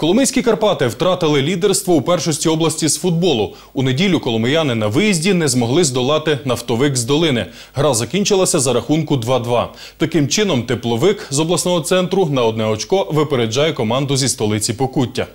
Коломийські Карпати втратили лідерство у першості області з футболу. У неділю коломияни на виїзді не змогли здолати нафтовик з долини. Гра закінчилася за рахунку 2-2. Таким чином, тепловик з обласного центру на одне очко випереджає команду зі столиці Покуття.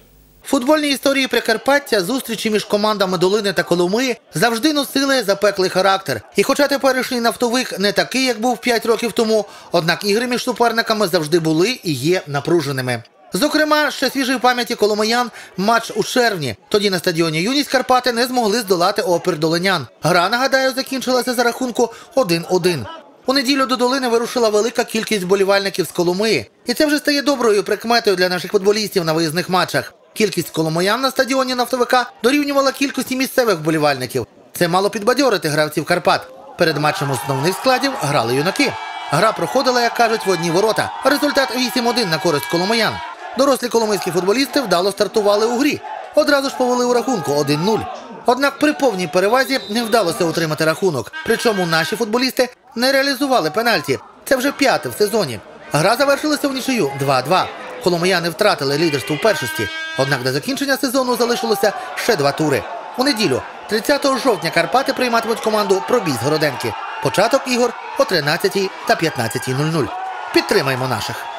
В футбольній історії Прикарпаття зустрічі між командами Долини та Коломиї завжди носили запеклий характер. І хоча теперішній нафтовик не такий, як був 5 років тому, однак ігри між суперниками завжди були і є напруженими. Зокрема, ще свіжий в пам'яті коломиян матч у червні. Тоді на стадіоні Юність Карпати не змогли здолати опір долинян. Гра, нагадаю, закінчилася за рахунку 1-1. У неділю до долини вирушила велика кількість болівальників з Коломиї. І це вже стає доброю прикметою для наших футболістів на виїзних матчах. Кількість коломиян на стадіоні нафтовика дорівнювала кількості місцевих вболівальників. Це мало підбадьорити гравців Карпат. Перед матчем основних складів грали юнаки. Гра проходила, як кажуть, в одні ворота. Результат 8-1 на користь коломиян. Дорослі коломийські футболісти вдало стартували у грі. Одразу ж повели у рахунку 1-0. Однак при повній перевазі не вдалося утримати рахунок. Причому наші футболісти не реалізували пенальті. Це вже п'яте в сезоні. Гра завершилася в нічию 2-2. Коломияни втратили лідерство в першості. Однак до закінчення сезону залишилося ще два тури. У неділю, 30 жовтня, Карпати прийматимуть команду Пробій Городенки. Початок ігор о 13 та 15.00. Підтримаймо наших.